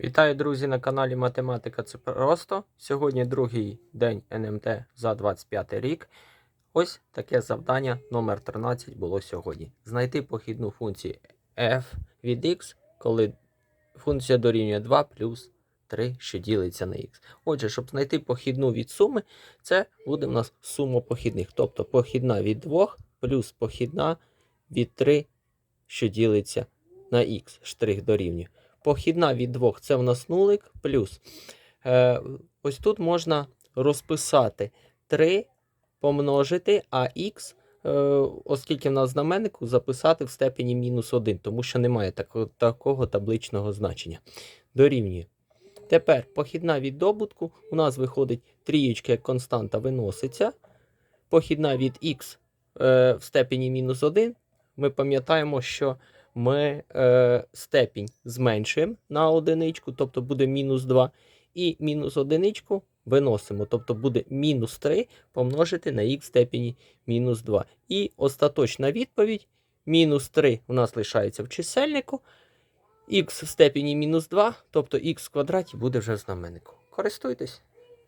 Вітаю, друзі, на каналі Математика Це просто. Сьогодні другий день НМТ за 25 рік. Ось таке завдання номер 13 було сьогодні. Знайти похідну функцію f від x, коли функція дорівнює 2 плюс 3, що ділиться на x. Отже, щоб знайти похідну від суми, це буде в нас сума похідних. Тобто похідна від 2 плюс похідна від 3, що ділиться на x, штрих дорівнює. Похідна від 2 це в нас нулик плюс. Е, ось тут можна розписати 3 помножити, а х, е, оскільки в нас знаменнику, записати в степені мінус 1, тому що немає такого, такого табличного значення. Дорівнює. Тепер похідна від добутку у нас виходить трієчка як константа виноситься. Похідна від х е, в степені мінус 1. Ми пам'ятаємо, що ми е, степінь зменшуємо на одиничку, тобто буде мінус 2. І мінус одиничку виносимо, тобто буде мінус 3 помножити на х в степені мінус 2. І остаточна відповідь мінус 3 у нас лишається в чисельнику. х в степені мінус 2, тобто х в квадраті буде вже в знаменнику. Користуйтесь.